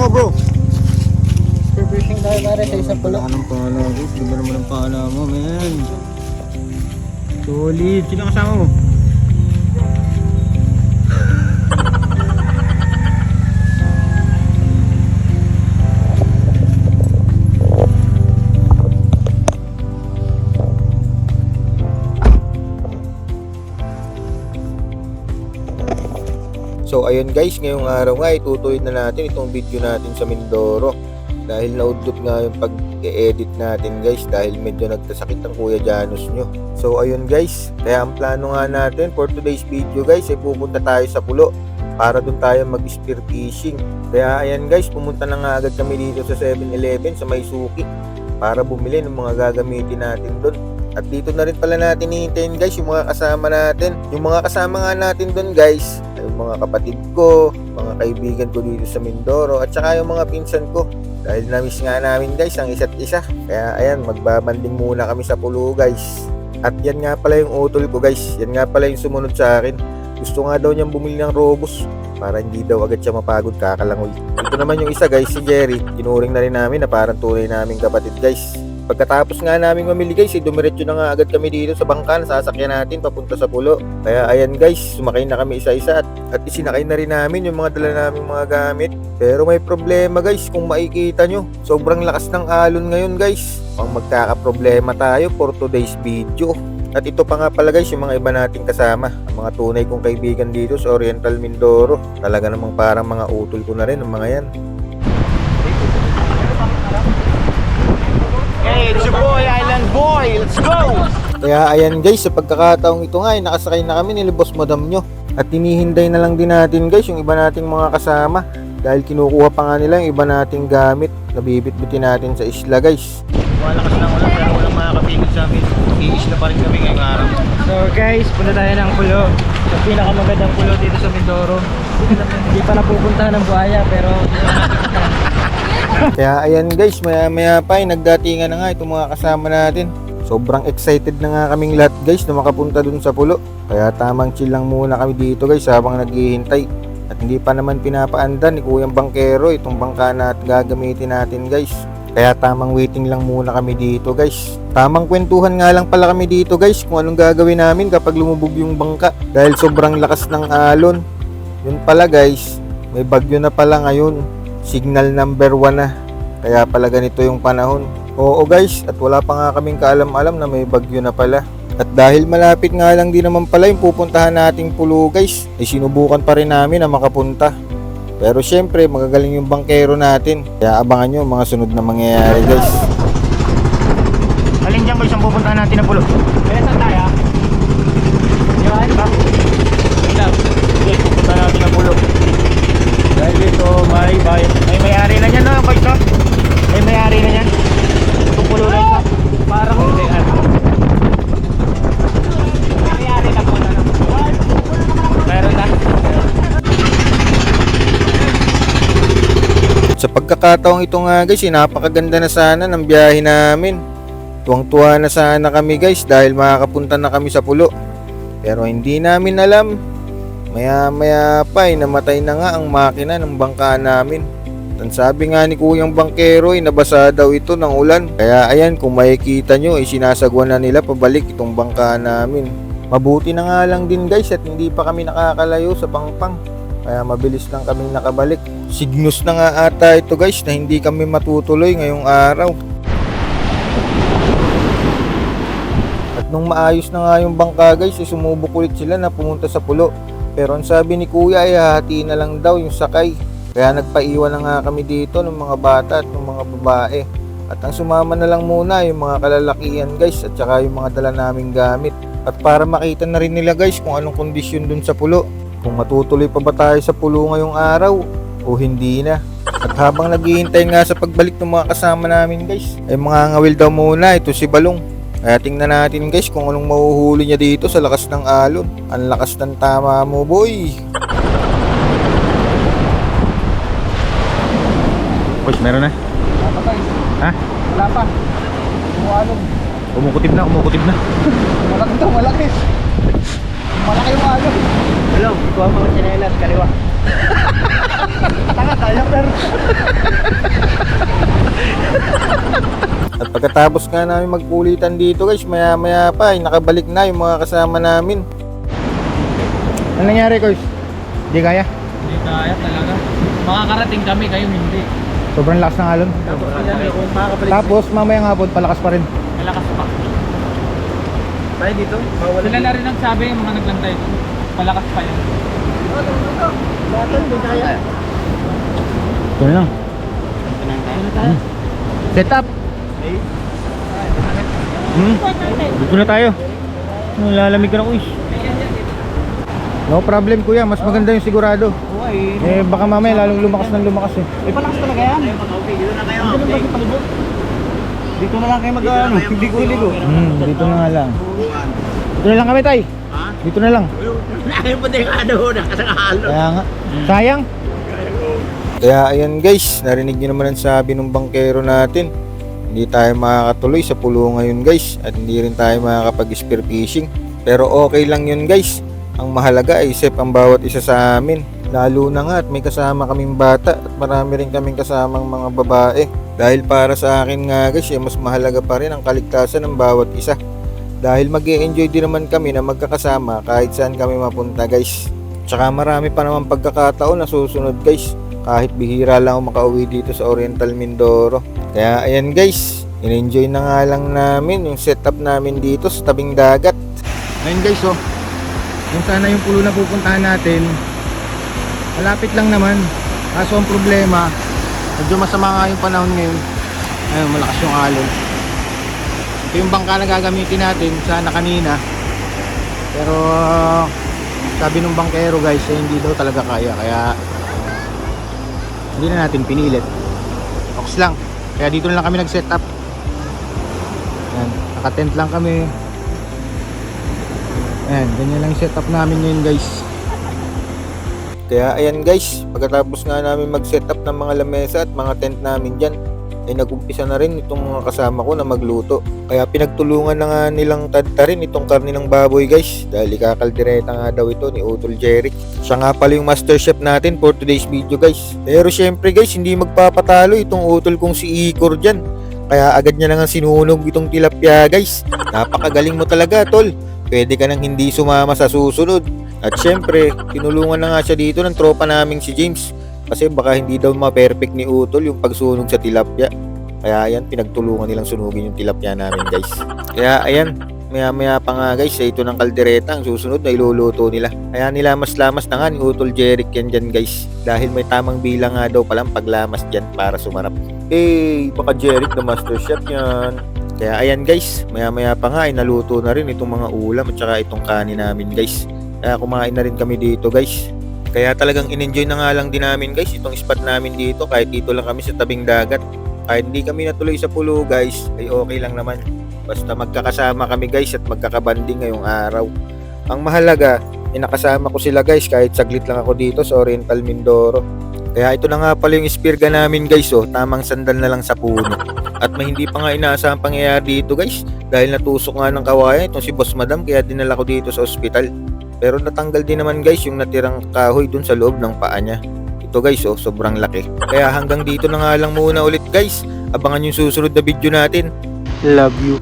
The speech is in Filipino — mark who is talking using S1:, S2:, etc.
S1: mo bro?
S2: Spearfishing tayo pare sa isang pulo.
S1: Anong pala ko? Ganda naman ang pala mo, man. Solid. Sino kasama mo? Ayun guys, ngayong araw nga itutuloy na natin itong video natin sa Mindoro dahil naudlot nga yung pag-edit natin guys dahil medyo nagkasakit ang Kuya Janus nyo. So ayun guys, kaya ang plano nga natin for today's video guys ay pupunta tayo sa pulo para doon tayo mag-spear fishing. Kaya ayan guys, pumunta na nga agad kami dito sa 7-Eleven sa Maisuki para bumili ng mga gagamitin natin doon. At dito na rin pala natin hihintayin guys yung mga kasama natin. Yung mga kasama nga natin doon guys, yung mga kapatid ko, mga kaibigan ko dito sa Mindoro, at saka yung mga pinsan ko. Dahil na-miss nga namin guys ang isa't isa. Kaya ayan, magbabanding muna kami sa pulo guys. At yan nga pala yung utol ko guys. Yan nga pala yung sumunod sa akin. Gusto nga daw niyang bumili ng robos para hindi daw agad siya mapagod kakalangoy. Ito naman yung isa guys, si Jerry. Tinuring na rin namin na parang tunay naming kapatid guys. Pagkatapos nga namin mamili guys, eh, dumiretso na nga agad kami dito sa bangka sasakyan natin papunta sa pulo. Kaya ayan guys, sumakay na kami isa-isa at, at isinakay na rin namin yung mga dala namin mga gamit. Pero may problema guys, kung makikita nyo, sobrang lakas ng alon ngayon guys. Pang magkakaproblema tayo for today's video. At ito pa nga pala guys, yung mga iba nating kasama. Ang mga tunay kong kaibigan dito sa Oriental Mindoro. Talaga namang parang mga utol ko na rin ang mga yan.
S3: Your boy, Island Boy. Let's go!
S1: Kaya ayan guys, sa pagkakataong ito nga, ay nakasakay na kami ni Boss Madam nyo. At hinihinday na lang din natin guys yung iba nating mga kasama. Dahil kinukuha pa nga nila yung iba nating gamit. Nabibitbitin natin sa isla guys.
S3: Malakas na ulan pero walang makakapingit sa amin. Iisla pa rin kami ngayong araw.
S2: So guys, punta tayo ng pulo. Sa pinakamagandang pulo dito sa Mindoro. Hindi pa napupuntahan ng buhaya pero
S1: Kaya ayan guys, maya maya pa ay nagdatingan na nga itong mga kasama natin. Sobrang excited na nga kaming lahat guys na makapunta dun sa pulo. Kaya tamang chill lang muna kami dito guys habang naghihintay. At hindi pa naman pinapaandan ni Kuyang Bangkero itong bangka na at gagamitin natin guys. Kaya tamang waiting lang muna kami dito guys. Tamang kwentuhan nga lang pala kami dito guys kung anong gagawin namin kapag lumubog yung bangka. Dahil sobrang lakas ng alon. Yun pala guys, may bagyo na pala ngayon. Signal number 1 na. Kaya pala ganito yung panahon. Oo guys, at wala pa nga kaming kaalam-alam na may bagyo na pala. At dahil malapit nga lang din naman pala yung pupuntahan nating pulo guys, ay sinubukan pa rin namin na makapunta. Pero syempre, magagaling yung bangkero natin. Kaya abangan nyo ang mga sunod na mangyayari guys.
S3: Alin dyan ko isang pupuntahan natin ng pulo. Kaya saan tayo? Yan ba? Sige, pupuntahan natin ng pulo. Dahil may bayan. May may-ari na yan no, boys no? May may-ari na yan. Itong na ito. Parang hindi. May may-ari na po na. Meron na.
S1: Sa pagkakataong ito nga guys, eh, napakaganda na sana ng biyahe namin. Tuwang-tuwa na sana kami guys dahil makakapunta na kami sa pulo. Pero hindi namin alam. Maya maya pa ay namatay na nga ang makina ng bangka namin. Ang sabi nga ni Kuyang Bangkero ay nabasa daw ito ng ulan. Kaya ayan kung makikita nyo ay sinasagwan na nila pabalik itong bangka namin. Mabuti na nga lang din guys at hindi pa kami nakakalayo sa pangpang. Kaya mabilis lang kaming nakabalik. Signus na nga ata ito guys na hindi kami matutuloy ngayong araw. At nung maayos na nga yung bangka guys, eh, sumubok ulit sila na pumunta sa pulo. Pero ang sabi ni kuya ay hahati na lang daw yung sakay. Kaya nagpaiwan na nga kami dito ng mga bata at ng mga babae. At ang sumama na lang muna yung mga kalalakihan guys at saka yung mga dala naming gamit. At para makita na rin nila guys kung anong kondisyon dun sa pulo. Kung matutuloy pa ba tayo sa pulo ngayong araw o hindi na. At habang naghihintay nga sa pagbalik ng mga kasama namin guys, ay mga ngawil daw muna ito si Balong. Kaya tingnan natin guys kung anong mahuhuli niya dito sa lakas ng alon. Ang lakas ng tama mo boy.
S3: Boys, meron na.
S2: Wala pa guys.
S3: Ha?
S2: Wala pa. Umualog.
S3: Umukutib na, umukutib na.
S2: Malaki to, malaki. Malaki yung alog.
S3: Hello, ikaw ang mga chinelas, kaliwa.
S2: Tanga tayo pero
S1: Pagkatapos nga namin magkulitan dito guys, maya maya pa ay nakabalik na yung mga kasama namin. Ano nangyari guys? Hindi kaya?
S2: Hindi kaya talaga. Makakarating kami, kayo hindi.
S1: Sobrang lakas ng alon.
S2: Tapos
S1: Tapos mamayang hapon palakas pa rin.
S2: Malakas pa. Tayo dito? Bawal Sila na rin ang sabi yung mga naglantay doon. Malakas pa yun.
S1: Ito na lang.
S2: tayo.
S1: Set up. Hmm? Dito na tayo. Lalamig ka na kuis. No problem kuya, mas maganda yung sigurado. Eh baka mamaya lalong lumakas ng lumakas eh.
S2: Eh, palakas talaga yan. Dito na kayo. Dito na palibot. Dito na lang kayo mag ano, ligo-ligo.
S1: Hmm, dito na lang. Dito na lang kami tay. Dito na lang.
S2: Ayaw pa din ano, nakasakalo.
S1: Kaya nga. Sayang. Kaya ayan guys, narinig niyo naman ang sabi ng bangkero natin. Hindi tayo makakatuloy sa pulo ngayon guys at hindi rin tayo makakapag-spear fishing. Pero okay lang yun guys. Ang mahalaga ay safe ang bawat isa sa amin. Lalo na nga at may kasama kaming bata at marami rin kaming kasamang mga babae. Dahil para sa akin nga guys, eh, mas mahalaga pa rin ang kaligtasan ng bawat isa. Dahil mag enjoy din naman kami na magkakasama kahit saan kami mapunta guys. Tsaka marami pa naman pagkakataon na susunod guys. Kahit bihira lang ako makauwi dito sa Oriental Mindoro. Kaya ayan guys, in-enjoy na nga lang namin yung setup namin dito sa tabing dagat. Ayun guys oh, yung sana yung pulo na pupuntahan natin, malapit lang naman. Kaso ang problema, medyo masama nga yung panahon ngayon. Ayun, malakas yung alon. Ito yung bangka na gagamitin natin sana kanina. Pero uh, sabi nung bangkero guys, eh, hindi daw talaga kaya. Kaya hindi na natin pinilit. Ox lang. Kaya dito lang kami nag-set up. Yan, naka-tent lang kami. Ayan, ganyan lang yung setup namin ngayon guys. Kaya ayan guys, pagkatapos nga namin mag-setup ng mga lamesa at mga tent namin dyan, ay nag-umpisa na rin itong mga kasama ko na magluto. Kaya pinagtulungan na nga nilang tadtarin itong karni ng baboy guys. Dahil ikakaldereta nga daw ito ni Utol Jeric. Siya nga pala yung master chef natin for today's video guys. Pero syempre guys, hindi magpapatalo itong utol kong si Ikor dyan. Kaya agad niya na nga sinunog itong tilapia guys. Napakagaling mo talaga tol. Pwede ka nang hindi sumama sa susunod. At syempre, tinulungan na nga siya dito ng tropa naming si James. Kasi baka hindi daw ma-perfect ni Utol yung pagsunog sa tilapia. Kaya ayan, pinagtulungan nilang sunugin yung tilapia namin guys. Kaya ayan, maya maya pa nga guys, sa ito ng kaldereta ang susunod na iluluto nila. Kaya nilamas-lamas na nga ni Utol Jeric yan dyan guys. Dahil may tamang bilang nga daw palang paglamas dyan para sumarap. Eh, baka Jeric na master chef yan. Kaya ayan guys, maya maya pa nga ay naluto na rin itong mga ulam at saka itong kanin namin guys. Kaya kumain na rin kami dito guys. Kaya talagang in-enjoy na nga lang din namin guys itong spot namin dito kahit dito lang kami sa tabing dagat. Kahit hindi kami natuloy sa pulo guys, ay okay lang naman. Basta magkakasama kami guys at magkakabanding ngayong araw. Ang mahalaga, ay nakasama ko sila guys kahit saglit lang ako dito sa Oriental Mindoro. Kaya ito na nga pala yung spear gun namin guys oh, tamang sandal na lang sa puno. At may hindi pa nga inaasahang pangyayari dito guys dahil natusok nga ng kawayan itong si Boss Madam kaya dinala ko dito sa ospital. Pero natanggal din naman guys yung natirang kahoy dun sa loob ng paa niya. Ito guys oh, sobrang laki. Kaya hanggang dito na nga lang muna ulit guys. Abangan yung susunod na video natin. Love you.